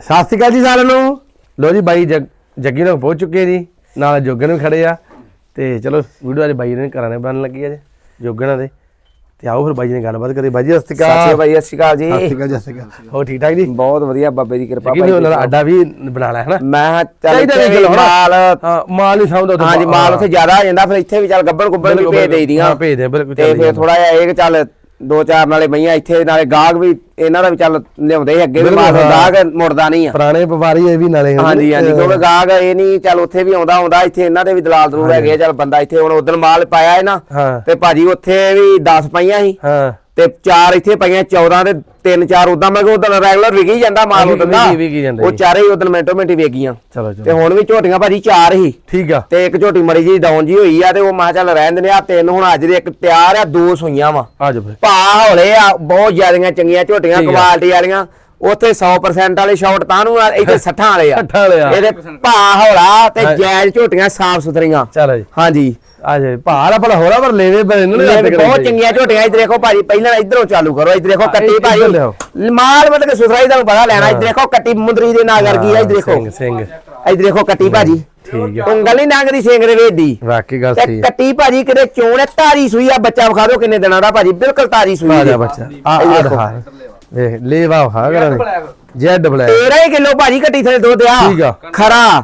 ਸਤਿ ਸ਼੍ਰੀ ਅਕਾਲ ਜੀ ਸਾਰਿਆਂ ਨੂੰ। ਲੋ ਜੀ ਬਾਈ ਜੱਗ- ਜੱਗੀ ਨਾਲ ਪਹੁੰਚ ਚੁੱਕੇ ਜੀ। ਨਾਲ ਜੋਗਨ ਵੀ ਖੜੇ ਆ। ਤੇ ਚਲੋ ਵੀਡੀਓ ਅੱਜ ਬਾਈ ਨੇ ਕਰਾਣੇ ਬਣਨ ਲੱਗੀ ਅੱਜ ਜੋਗਣਾ ਦੇ। ਤੇ ਆਓ ਫਿਰ ਬਾਈ ਜੀ ਨੇ ਗੱਲਬਾਤ ਕਰੀ ਬਾਈ ਜੀ ਸਤਿ ਸ਼੍ਰੀ ਅਕਾਲ। ਭਾਈ ਸਤਿ ਸ਼੍ਰੀ ਅਕਾਲ ਸਤਿ ਸ਼੍ਰੀ ਜੀ। ਅਕਾਲ ਜੀ ਸਤਿ ਸ਼੍ਰੀ ਅਕਾਲ। ਹੋਰ ਠੀਕ ਠਾਕ ਜੀ? ਬਹੁਤ ਵਧੀਆ ਬਾਬੇ ਦੀ ਕਿਰਪਾ ਜੱਗੀ ਨੇ ਉਹਨਾਂ ਦਾ ਅੱਡਾ ਵੀ ਬਣਾ ਲਿਆ ਹੈ ਨਾ ਮੈਂ ਕਿਹਾ ਚੱਲ ਚਾਹੀਦਾ ਵੀ ਇੱਥੇ ਚਲੋ ਹਨਾ। ਮਾਲ ਹਾਂ ਮਾਲ ਨਹੀਂ ਸਮਝਦਾ ਉੱਥੇ। ਹਾਂਜੀ ਮਾਲ ਉੱਥੇ ਜ਼ਿਆਦਾ ਆ ਜਾਂਦਾ ਫਿਰ ਇੱਥੇ ਵੀ ਚੱਲ ਗੱਬੜ ਗੁੱਬੜ ਵੀ ਬਿਲਕੁਲ, ਭੇਜ ਦੇਈਦੀਆਂ। ਹਾਂ, ਭੇਜ ਦੇ, ਬਿਲਕੁਲ ਤੇ ਫਿਰ। ਥੋੜਾ ਜਿਹਾ ਇਹ ਕਿ ਚੱਲ ਦੋ ਚਾਰ ਨਾਲੇ ਮਈਆਂ ਇੱਥੇ ਨਾਲੇ ਗਾਹਕ ਵੀ ਇਹਨਾਂ ਦਾ ਵੀ ਚੱਲ ਲਿਆਉਂਦੇ ਅੱਗੇ ਵੀ ਹਾਂ। ਗਾਹਕ ਮੁੜਦਾ ਨਹੀਂ ਆ। ਪੁਰਾਣੇ ਵਪਾਰੀ ਇਹ ਵੀ ਨਾਲੇ ਹਾਂਜੀ ਹਾਂਜੀ ਕਿਉਂਕਿ ਗਾਹਕ ਇਹ ਨਹੀਂ ਚੱਲ ਉੱਥੇ ਵੀ ਆਉਂਦਾ ਆਉਂਦਾ ਇੱਥੇ ਇਹਨਾਂ ਦੇ ਵੀ ਦਲਾਲ ਦਲੂਲ ਹੈਗੇ ਚੱਲ ਬੰਦਾ ਇੱਥੇ ਹੁਣ ਉਦੋਂ ਮਾਲ ਪਾਇਆ ਹੈ। ਨਾ ਤੇ ਭਾਜੀ ਉੱਥੇ ਵੀ 10 ਪਈਆਂ ਸੀ। ਹਾਂ। ਤੇ ਚਾਰ ਇੱਥੇ ਪਈਆਂ 14 ਤੇ ਤਿੰਨ ਚਾਰ ਉਦਾਂ ਮੈਂ ਕਿਹਾ ਉਦੋਂ ਰੈਗੂਲਰ ਵਿਕੀ ਜਾਂਦਾ ਮਾਲ ਉਦੋਂ ਦਾ। ਉਹ। ਚਾਰੇ ਹੀ ਉਦੋਂ ਮਿੰਟੋ ਮਿੰਟ ਵੇਗੀਆਂ ਚਲੋ ਤੇ ਹੁਣ ਵੀ ਝੋਟੀਆਂ ਭਾਜੀ ਚਾਰ ਹੀ। ਠੀਕ ਆ। ਤੇ ਇੱਕ ਝੋਟੀ ਮਰੀ ਜੀ ਡਾਊਨ ਜੀ ਹੋਈ ਆ ਤੇ ਉਹ ਮੈਂ ਚੱਲ ਰਹਿਣ ਦਿੰਦੇ ਆ ਤਿੰਨ ਹੁਣ ਅੱਜ ਦੇ ਇੱਕ ਤਿਆਰ ਆ ਦੋ ਸੂਈਆਂ ਵਾ। ਭਾ ਹੌਲੇ ਆ ਬਹੁਤ ਜ਼ਿਆਦੀਆਂ ਚੰਗੀਆਂ ਝੋਟੀਆਂ ਠੀਕ ਆ। ਕੁਆਲਿਟੀ ਵਾਲੀਆਂ ਉੱਥੇ 100% ਵਾਲੇ ਸ਼ਾਟ ਤਾਂ ਨੂੰ ਇੱਥੇ 60 ਵਾਲੇ ਆ। 60 ਵਾਲੇ ਆ। ਇਹਦੇ ਭਾ ਹੌਲਾ ਤੇ। ਜਾਇਜ਼ ਝੋਟੀਆਂ ਸਾਫ਼ ਸੁਥਰੀਆਂ। ਚਲੋ ਜੀ। ਹਾਂਜੀ। ਆ ਜਾ ਭਾਰ ਆਪਣਾ ਹੋਰਾ ਪਰ ਲੈਵੇ ਪਰ ਇਹਨੂੰ ਨਹੀਂ ਬਹੁਤ ਚੰਗੀਆਂ ਝੋਟੀਆਂ ਇੱਧਰ ਦੇਖੋ ਭਾਜੀ ਪਹਿਲਾਂ ਇਧਰੋਂ ਚਾਲੂ ਕਰੋ ਇੱਧਰ ਦੇਖੋ ਕੱਟੀ ਭਾਜੀ। ਮਾਲ ਮਤਲਬ ਕਿ ਸੁਥਰਾਈ ਤੁਹਾਨੂੰ ਪਤਾ ਲੈਣਾ। ਇੱਧਰ ਦੇਖੋ ਕੱਟੀ ਮੁੰਦਰੀ ਦੇ ਨਾਲ ਵਰਗੀ ਆ ਇੱਧਰ ਦੇਖੋ। ਸਿੰਘ ਸਿੰਘ ਇੱਧਰ ਦੇਖੋ ਕੱਟੀ ਭਾਜੀ। ਠੀਕ ਆ। ਉਂਗਲ ਨਹੀਂ ਲੰਘਦੀ ਸਿੰਘ ਦੇ ਵੇਦੀ ਵਾਕਈ ਗੱਲ ਸਹੀ ਹੈ ਕੱਟੀ ਭਾਜੀ ਕਿਤੇ ਚੋਣ ਧਾਰੀ ਸੂਈ ਆ ਬੱਚਾ ਵਿਖਾ ਦਿਓ ਕਿੰਨੇ ਦਿਨਾਂ ਦਾ ਭਾਜੀ ਬਿਲਕੁਲ ਧਾਰੀ ਸੂਈ ਆ ਬੱਚਾ। ਆ ਆ ਦੇਖੋ। ਲੈ ਵਾ ਹਾ ਕਰਾਂ ਜੈਡ ਬਲੈਕ। 13 ਹੀ ਕਿਲੋ ਭਾਜੀ ਕੱਟੀ ਥਲੇ ਦੁੱਧ ਆ ਠੀਕ ਆ। ਖਰਾ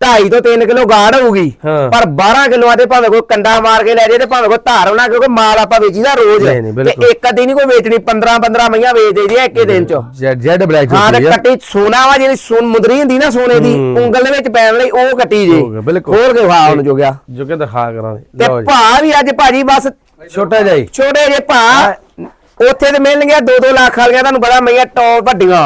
2.5 ਤੋਂ 3 ਕਿਲੋ ਗਾੜ ਹੋਊਗੀ। ਹਾਂ। ਪਰ 12 ਕਿਲੋਆਂ ਤੇ ਭਾਵੇਂ ਕੋਈ ਕੰਡਾ ਮਾਰ ਕੇ ਲੈ ਜੇ ਤੇ ਭਾਵੇਂ ਕੋਈ ਧਾਰ ਹੋਣਾ ਕਿਉਂਕਿ ਮਾਲ ਆਪਾਂ ਵੇਚੀਦਾ ਰੋਜ਼। ਤੇ ਇੱਕ ਅੱਧੀ ਨਹੀਂ ਕੋਈ ਵੇਚਣੀ 15 15 ਮਈਆਂ ਵੇਚ ਦੇਈਦੀ ਇੱਕੇ ਦਿਨ ਚ। ਜੈਡ ਜੈਡ ਬਲੈਕ ਹਾਂ ਤੇ ਕੱਟੀ ਸੋਨਾ ਵਾ ਜਿਹੜੀ ਸੁਨ ਮੁੰਦਰੀ ਹੁੰਦੀ ਨਾ ਸੋਨੇ ਦੀ ਹੂੰ। ਉਂਗਲ ਦੇ ਵਿੱਚ ਪੈਣ ਲਈ ਉਹ ਕੱਟੀ ਜੀ। ਹੋ ਗਿਆ, ਬਿਲਕੁਲ। ਹੋਰ ਕੇ ਖਾ ਉਹਨੂੰ ਜੋ ਗਿਆ ਜੋ ਕਿ ਦਿਖਾ ਕਰਾਂ ਤੇ ਲਓ ਜੀ। ਭਾ ਵੀ ਅੱਜ ਭਾਜੀ ਬਸ ਛੋਟਾ ਜਾਈ ਛੋਟੇ ਜੇ ਭਾ ਉੱਥੇ ਤੇ ਮਿਲਣਗੇ 2-2 ਲੱਖ ਵਾਲੀਆਂ ਤੁਹਾਨੂੰ ਪਤਾ ਮਈਆਂ ਟੌਪ ਵੱਡੀਆਂ।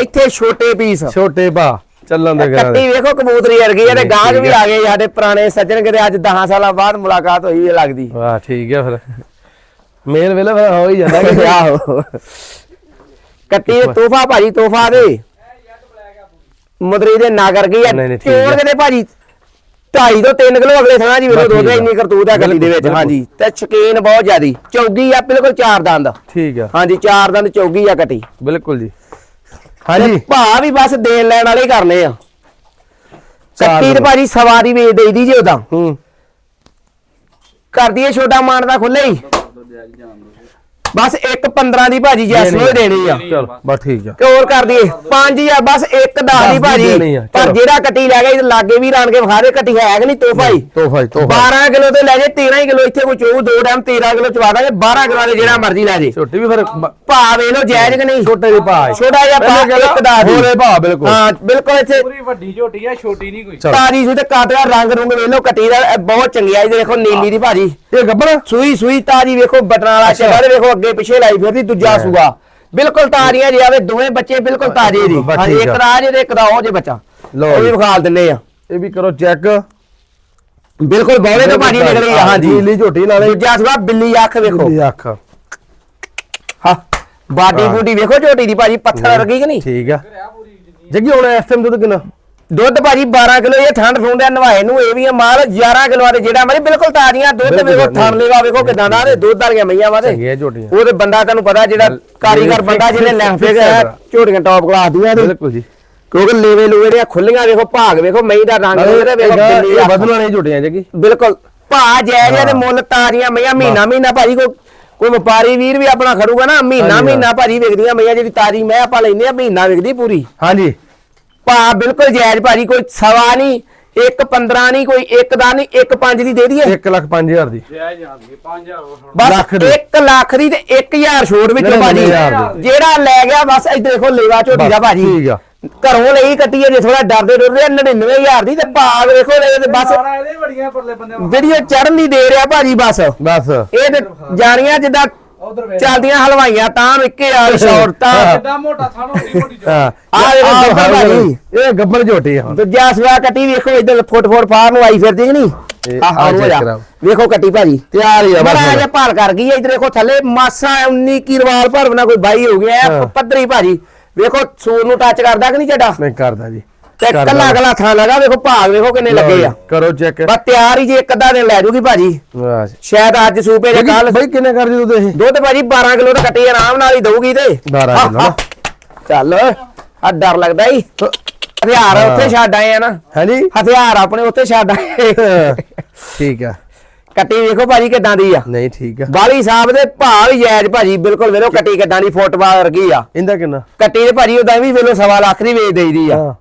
ਇੱਥੇ ਛੋਟੇ ਪੀਸ ਛੋਟੇ ਭਾ ਚੱਲਣ ਦੇ ਕਰਾਂ ਕੱਟੀ ਵੇਖੋ ਕਬੂਤਰੀ ਵਰਗੀ ਹੈ ਤੇ ਗਾਹਕ ਵੀ। ਆ। ਗਏ ਸਾਡੇ ਪੁਰਾਣੇ ਸੱਜਣ ਕਿਤੇ ਅੱਜ 10 ਸਾਲਾਂ ਬਾਅਦ ਮੁਲਾਕਾਤ ਹੋਈ ਲੱਗਦੀ। ਵਾਹ ਠੀਕ ਹੈ ਫਿਰ। ਮੇਲ ਵੇਲੇ ਫਿਰ ਹੋ ਹੀ ਜਾਂਦਾ। ਕਿ ਆਹੋ। ਕੱਟੀ ਦੇ ਤੋਹਫਾ ਭਾਜੀ ਤੋਹਫਾ ਦੇ। ਮੁਦਰੀ ਦੇ ਨਾਗਰ ਗਈ ਆ। ਚੋਣ ਕਿਤੇ ਭਾਜੀ। 2.5 ਤੋਂ 3 ਕਿਲੋ ਅਗਲੇ ਥਾਂ ਜੀ ਬਸ ਦੁੱਧ। ਇੰਨੀ ਕਰਤੂਤ ਆ ਕੱਟੀ ਦੇ ਵਿੱਚ। ਹਾਂਜੀ ਤੇ ਸ਼ਕੀਨ ਬਹੁਤ ਜ਼ਿਆਦੀ। ਚੌਗੀ ਆ ਬਿਲਕੁਲ ਚਾਰ ਦੰਦ। ਠੀਕ ਆ। ਹਾਂਜੀ ਚਾਰ ਦੰਦ ਚੌਗੀ ਆ ਕੱਟੀ। ਬਿਲਕੁਲ ਜੀ। ਹਾਂਜੀ। ਭਾ ਵੀ ਬਸ ਦੇਣ ਲੈਣ ਵਾਲੇ ਹੀ ਕਰਨੇ ਆ। ਕੱਟੀ ਤੇ। ਭਾਜੀ ਸਵਾਰੀ ਵੇਚ ਦੇਈਦੀ ਜੇ ਉਦਾਂ ਹੂੰ। ਕਰਦੀ ਏ ਛੋਟਾ ਮਾਨ ਦਾ ਖੁੱਲੇ ਹੀ। ਬਸ ਇੱਕ 15 ਦੀ ਭਾਜੀ ਜੈਸਨੋ ਹੀ ਦੇਣੀ ਆ। ਚਲ ਬਸ ਠੀਕ ਆ। ਤੇ ਹੋਰ ਕਰ ਦਈਏ। 5000 ਬਸ ਇੱਕ 10 ਦਸ ਦੀ ਭਾਜੀ। ਆ, ਪਰ। ਜਿਹੜਾ ਕੱਟੀ ਲੈ ਗਿਆ ਲਾਗੇ ਵੀ ਰਾਣ ਕੇ ਵਿਖਾ ਦੇ ਕੱਟੀ ਹੈ ਕਿ ਨਹੀਂ ਤੋਹਫਾ ਹੀ ਤੋਹਫਾ ਹੀ ਤੋਹਫਾ। 12 ਕਿਲੋ ਤੇ ਲੈ ਜੇ 13 ਹੀ ਕਿਲੋ ਇੱਥੇ ਕੋਈ ਚੋਊ ਦੋ ਟਾਈਮ 13 ਕਿਲੋ ਚਵਾ ਦਾਂਗੇ 12 ਕਿਲੋ ਦੇ ਜਿਹੜਾ ਮਰਜ਼ੀ ਲੈ ਜੇ। ਛੋਟੀ ਵੀ ਫਿਰ ਭਾ ਵੇਖ ਲਓ ਜਾਇਜ਼ ਕਿ ਨਹੀਂ? ਛੋਟੇ ਦੇ ਭਾ ਛੋਟਾ ਜਿਹਾ ਭਾ ਇੱਕ ਦਾ ਦੀ। ਹੋਰੇ ਭਾ ਬਿਲਕੁਲ। ਹਾਂ ਬਿਲਕੁਲ ਇੱਥੇ। ਪੂਰੀ ਵੱਡੀ ਝੋਟੀ ਆ ਛੋਟੀ ਨਹੀਂ ਕੋਈ। ਤਾਰੀ ਸੂ ਤੇ ਕਾਟਿਆ ਰੰਗ ਰੁੰਗ ਵੇਖ ਲਓ ਕੱਟੀ ਦਾ ਬਹੁਤ ਚੰਗੀ ਆ ਇਹ ਦੇਖੋ ਨੀਲੀ ਦੀ ਭਾਜੀ। ਇਹ ਗੱਬਰ ਸੂਈ ਸੂਈ ਤਾਰੀ ਵੇਖੋ ਬਟਨਾਂ ਵਾਲਾ ਅੱਛਾ। ਚੱਲਾ ਤੇ ਵੇਖੋ ਅੱਗੇ ਪਿੱਛੇ ਲਾਈ ਫਿਰਦੀ ਦੂਜਾ ਹਾਂ। ਸੂਆ। ਬਿਲਕੁਲ ਤਾਰੀਆਂ ਜੀ ਆਵੇ ਦੋਵੇਂ ਬੱਚੇ ਬਿਲਕੁਲ ਤਾਜ਼ੇ ਹਾਂਜੀ ਠੀਕ ਇੱਕ। ਰਾਜ ਤੇ ਇੱਕ ਦਾ ਉਹ ਜੇ ਬੱਚਾ। ਵੀ ਜੀ। ਵਿਖਾਲ ਦਿੰਨੇ ਆ। ਇਹ ਵੀ ਕਰੋ ਚੈੱਕ। ਬਿਲਕੁਲ ਬੌਲੇ ਤੋਂ ਭਾਜੀ ਨਿਕਲੀ ਆ ਹਾਂਜੀ। ਨੀਲੀ ਝੋਟੀ ਨਾਲੇ। ਦੂਜਾ ਸੂਆ ਬਿੱਲੀ ਅੱਖ ਵੇਖੋ। ਦੀ ਅੱਖ। ਹਾਂ ਬਾਡੀ ਹਾਂ। ਬੂਡੀ ਵੇਖੋ ਝੋਟੀ ਦੀ ਭਾਜੀ ਪੱਥਰ ਵਰਗੀ ਕਿ ਨਹੀਂ? ਠੀਕ ਆ। ਜੱਗੀ ਹੁਣ ਟਾਈਮ ਦੁੱਧ ਕਿੰਨਾ? ਦੁੱਧ ਭਾਜੀ 12 ਕਿਲੋ ਇਹ ਠੰਡ ਫੁੰਦਿਆ ਨਵਾਏ ਨੂੰ ਇਹ ਵੀ ਆ ਮਾਲ 11 ਕਿਲੋ ਦੇ ਜਿਹੜਾ ਮਰੀ ਬਿਲਕੁਲ ਤਾਜ਼ੀਆਂ ਦੁੱਧ ਵੇਖੋ ਨਹੀਂ। ਥਣ ਲੇਵਾ ਵੇਖੋ ਕਿਦਾਂ ਦਾ ਤੇ ਦੁੱਧ ਵਾਲੀਆਂ ਮਈਆਂ ਵਾ ਤੇ। ਚੰਗੀਆਂ ਝੋਟੀਆਂ। ਉਹ ਤੇ ਬੰਦਾ ਤੁਹਾਨੂੰ ਪਤਾ ਜਿਹੜਾ ਕਾਰੀਗਰ ਬੰਦਾ ਜਿਹਨੇ ਲੈਂਫੇ ਗਿਆ ਝੋਟੀਆਂ ਟੌਪ ਕਲਾਸ ਦੀਆਂ ਤੇ। ਬਿਲਕੁਲ ਜੀ। ਕਿਉਂਕਿ ਲੇਵੇ ਲੂਵੇ ਦੀਆਂ ਖੁੱਲੀਆਂ ਵੇਖੋ ਭਾਗ ਵੇਖੋ ਮਈ ਦਾ ਰੰਗ ਉਹਦੇ ਵੇਖੋ। ਵਧਣ ਵਾਲੀਆਂ ਝੋਟੀਆਂ ਜੱਗੀ ਬਿਲਕੁਲ। ਭਾ ਜਾਇਜ਼ ਤੇ ਮੁੱਲ ਤਾਰੀਆਂ ਮਈਆਂ ਮਹੀਨਾ ਮਹੀਨਾ ਭਾਜੀ ਕੋਈ ਕੋਈ ਵਪਾਰੀ ਵੀਰ ਵੀ ਆਪਣਾ ਖੜੂਗਾ ਨਾ ਮਹੀਨਾ ਮਹੀਨਾ ਭਾਜੀ ਵਿਕਦੀਆਂ ਮਈਆਂ ਜਿਹੜੀ ਤਾਰੀ ਮੈਂ ਆਪਾਂ ਲੈਨੇ ਆ ਮਹੀਨਾ ਵਿਕਦੀ ਪੂਰੀ। ਹਾਂਜੀ। ਭਾ ਬਿਲਕੁਲ ਜਾਇਜ਼ ਭਾਜੀ ਕੋਈ ਸਵਾ ਨਹੀਂ ਇੱਕ 15 ਨਹੀਂ ਕੋਈ ਇੱਕ ਦਾ ਨਹੀਂ ਇੱਕ ਪੰਜ ਦੀ ਦੇ ਦਈਏ। 1 ਲੱਖ 5000 ਦੀ। ਜੈ ਜਾਂਦੀ 5000 ਹੋਰ ਬਸ ਲੱਖ ਦੀ। 1 ਲੱਖ ਦੀ ਤੇ 1000 ਛੋੜ ਵਿੱਚੋਂ ਨਹੀਂ, ਭਾਜੀ ਨਹੀਂ। ਜਿਹੜਾ ਲੈ ਗਿਆ ਬਸ ਇੱਧਰ ਦੇਖੋ ਲੇਵਾ ਝੋਟੀ ਦਾ ਭਾਜੀ ਠੀਕ ਆ। ਘਰੋਂ ਲਈ ਕੱਟੀਏ ਜੇ ਥੋੜਾ ਡਰਦੇ ਡਰਦੇ 99000 ਦੀ ਤੇ ਭਾਗ ਵੇਖੋ ਇਹ ਤੇ ਬਸ। ਵੀਡੀਓ ਚੜਨ ਦੀ ਦੇ ਰਿਹਾ ਭਾਜੀ ਬਸ। ਬਸ। ਇਹ ਤੇ ਜਾਣੀਆਂ ਜਿੱਦਾਂ ਉਧਰ ਵੇਖ। ਚੱਲਦੀਆਂ ਹਲਵਾਈਆਂ ਤਾਂ ਨੂੰ ਇੱਕੇ ਆ ਸ਼ੌਟ ਤਾਂ। ਕਿੱਡਾ ਮੋਟਾ ਥਾਣ ਹੋਣੀ ਮੋਟੀ। ਹਾਂ। ਇਹ ਆਹ ਗੱਬਰ ਭਾਜੀ। ਇਹ ਗੱਬਰ ਝੋਟੀ ਆ ਦੂਜਾ ਸਵਾ ਕੱਟੀ ਵੇਖੋ ਇੱਧਰ ਫੁੱਟ ਫੁੱਟ ਫਾਰ ਨੂੰ ਆਈ ਫਿਰਦੀ ਕਿ ਨਹੀਂ? ਆਹ ਜਾ। ਵੇਖੋ ਕੱਟੀ ਭਾਜੀ। ਤਿਆਰ ਹੀ ਆ ਬਸ ਬੜਾ। ਜਿਹਾ ਭਾਲ ਕਰ ਗਈ ਇੱਧਰ ਦੇਖੋ ਥੱਲੇ ਮਾਸਾ 19 ਕੀ ਰਵਾਲ ਭਰਵਨਾ ਕੋਈ ਬਾਈ ਹੋ ਗਿਆ। ਪੱਧਰੀ ਭਾਜੀ। ਵੇਖੋ ਸੂਰ ਨੂੰ ਟੱਚ ਕਰਦਾ ਕਿ ਨਹੀਂ ਚੱਡਾ? ਨਹੀਂ ਕਰਦਾ ਜੀ। ਤੇ। ਕੱਲਾ ਕੱਲਾ ਥਾਂ ਲਗਾ ਵੇਖੋ ਭਾਗ ਵੇਖੋ ਕਿੰਨੇ ਲੱਗੇ ਜੀ, ਆ। ਕਰੋ ਚੈੱਕ। ਬਸ ਤਿਆਰ ਹੀ ਜੇ ਇੱਕ ਅੱਧਾ ਦਿਨ ਲੈ ਜੂਗੀ ਭਾਜੀ। ਜੀ। ਸ਼ਾਇਦ ਅੱਜ ਸੂਪੇ ਦੇ ਕੱਲ ਬਈ ਕਿੰਨੇ ਕਰਦੇ ਦੁੱਧ ਇਹ ਦੁੱਧ ਭਾਜੀ 12 ਕਿਲੋ ਤਾਂ ਕੱਟੀ ਆਰਾਮ ਨਾਲ ਹੀ ਦਊਗੀ ਤੇ। 12 ਕਿਲੋ। ਚੱਲ ਆ ਡਰ ਲੱਗਦਾ ਈ ਹਥਿਆਰ ਉੱਥੇ ਛੱਡ ਆਏ ਆ ਨਾ। ਹਾਂਜੀ? ਹਥਿਆਰ ਆਪਣੇ ਉੱਥੇ ਛੱਡ ਆਏ। ਠੀਕ ਆ। ਕੱਟੀ ਵੇਖੋ ਭਾਜੀ ਕਿੱਦਾਂ ਦੀ ਆ। ਨਹੀਂ ਠੀਕ ਆ। ਬਾਲੀ ਸਾਹਿਬ ਦੇ ਭਾਅ ਵੀ ਜਾਇਜ਼ ਭਾਜੀ ਬਿਲਕੁਲ ਵੇਖੋ ਕੱਟੀ ਕਿੱਦਾਂ ਦੀ ਫੁੱਟਬਾਲ ਵਰਗੀ ਆ। ਇਹਦਾ ਕਿੰਨਾ? ਕੱਟੀ ਦੇ ਭਾਜੀ ਉਦਾਂ ਵੀ ਵੇਲੋ ਸਵਾ ਲੱਖ ਦੀ ਵੇਚ ਦੇਈਦੀ ਆ।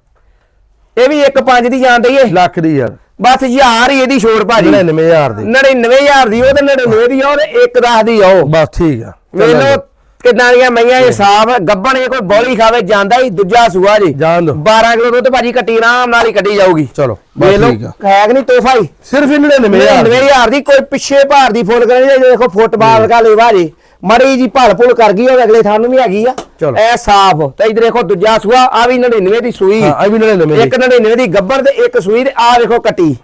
ਇਹ ਵੀ 1.5 ਦੀ ਜਾਣ ਦਈਏ ਲੱਖ ਦੀ ਯਾਰ। ਬਸ ਹਜ਼ਾਰ ਹੀ ਇਹਦੀ ਛੋੜ ਭਾਜੀ। 99000 ਦੀ। 99000 ਦੀ ਉਹ ਤੇ 99 ਦੀ ਆ ਤੇ 1 10 ਦੀ ਆ ਉਹ। ਬਸ ਠੀਕ ਆ। ਵੇਲੋ ਕਿੱਦਾਂ ਦੀਆਂ ਮਈਆਂ ਇਹ ਸਾਫ਼ ਗੱਬਣ ਇਹ ਕੋਈ ਬੋਲੀ ਖਾਵੇ ਜਾਂਦਾ ਹੀ ਦੂਜਾ ਸੂਆ ਜੀ। ਜਾਣ ਦੋ। 12 ਕਿਲੋ ਦੁੱਧ ਭਾਜੀ ਕੱਟੀ ਆਰਾਮ ਨਾਲ ਹੀ ਕੱਢੀ ਜਾਊਗੀ। ਚਲੋ ਵੇਖ ਲਓ ਠੀਕ ਆ। ਹੈ ਕਿ ਨਹੀਂ ਤੋਹਫਾ ਹੀ ਸਿਰਫ ਹੀ 99000 ਦੀ। 99000 ਦੀ ਕੋਈ ਪਿੱਛੇ ਭਾਰ ਦੀ ਫੁੱਲ ਕਰੀ ਜੇ ਦੇਖੋ ਫੁੱਟਬਾਲ ਕਾ ਲੇਵਾ ਜੀ। ਮੜੀ ਜੀ ਭਲ ਭੁਲ ਕਰ ਗਈ ਉਹ ਅਗਲੇ ਥਾਂ ਨੂੰ ਵੀ ਹੈਗੀ ਆ। ਚਲੋ। ਐ ਸਾਫ਼। ਤੇ ਇਧਰ ਦੇਖੋ ਦੂਜਾ ਸੂਆ ਆ ਵੀ 99 ਦੀ ਸੂਈ। ਹਾਂ ਆ ਵੀ 99 ਇੱਕ 99 ਦੀ ਗੱਬਰ ਤੇ ਇੱਕ ਸੂਈ ਤੇ ਆ ਦੇਖੋ ਕੱਟੀ।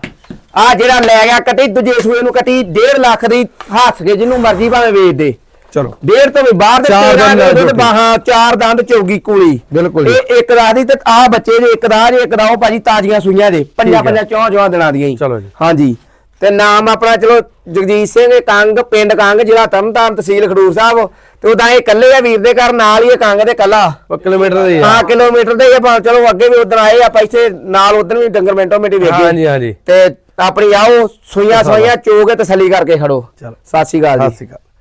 ਆ ਜਿਹੜਾ ਲੈ ਗਿਆ ਕੱਟੀ ਦੂਜੇ ਸੂਏ ਨੂੰ ਕੱਟੀ। 1.5 ਲੱਖ ਦੀ ਹੱਸ ਕੇ ਜਿਹਨੂੰ ਮਰਜ਼ੀ ਭਾਵੇਂ ਵੇਚ ਦੇ। ਚਲੋ। ਡੇਢ ਤੋਂ ਵੀ ਬਾਹਰ ਦੇ ਚਾਰ ਦੰਦ ਦੁੱਧ। ਬਾਹਾਂ ਚਾਰ ਦੰਦ ਚੌਗੀ ਕੂਲੀ। ਬਿਲਕੁਲ ਜੀ। ਇਹ ਇੱਕ ਦਾ ਦੀ ਤੇ ਆ ਬੱਚੇ ਦੇ ਇੱਕ ਦਾ ਜੇ ਇੱਕ ਉਹ ਭਾਜੀ ਤਾਜ਼ੀਆਂ ਸੂਈਆਂ ਦੇ ਪੰਜਾਂ। ਪੰਜਾਂ ਚੌਂ ਚੌਂ ਦਿਨਾਂ ਦੀਆਂ ਹੀ। ਚਲੋ ਜੀ। ਹਾਂਜੀ। ਤੇ ਨਾਮ ਆਪਣਾ ਚਲੋ ਜਗਜੀਤ ਸਿੰਘ ਕੰਗ ਪਿੰਡ ਕੰਗ ਜ਼ਿਲ੍ਹਾ ਤਰਨਤਾਰਨ ਤਹਿਸੀਲ ਖਡੂਰ ਸਾਹਿਬ। ਤੇ ਉਦਾਂ ਇਹ ਇਕੱਲੇ ਆ ਵੀਰ ਦੇ ਘਰ ਨਾਲ ਹੀ ਇਹ ਕੰਗ ਦੇ ਕੱਲਾ। ਕਿਲੋਮੀਟਰ ਦੇ ਹਾਂ ਕਿਲੋਮੀਟਰ ਦੇ ਹੀ ਆ ਭਾਵੇਂ ਚਲੋ ਅੱਗੇ ਵੀ ਉਧਰ ਆਏ ਆਪਾਂ ਇੱਥੇ ਨਾਲ ਉਧਰ ਵੀ ਡੰਗਰ ਮਿੰਟੋ ਮਿੰਟੀ ਵੇਖੇ। ਹਾਂਜੀ ਹਾਂਜੀ। ਤੇ ਆਪਣੀ ਆਓ ਸੂਈਆਂ ਸੂਈਆਂ ਚੋਗੇ ਤਸੱਲੀ ਕਰਕੇ ਖੜੋ। ਚਲੋ। ਸਤਿ ਸ਼੍ਰੀ ਅਕਾਲ ਸਤਿ ਜੀ ਸ਼੍ਰੀ ਅਕਾਲ।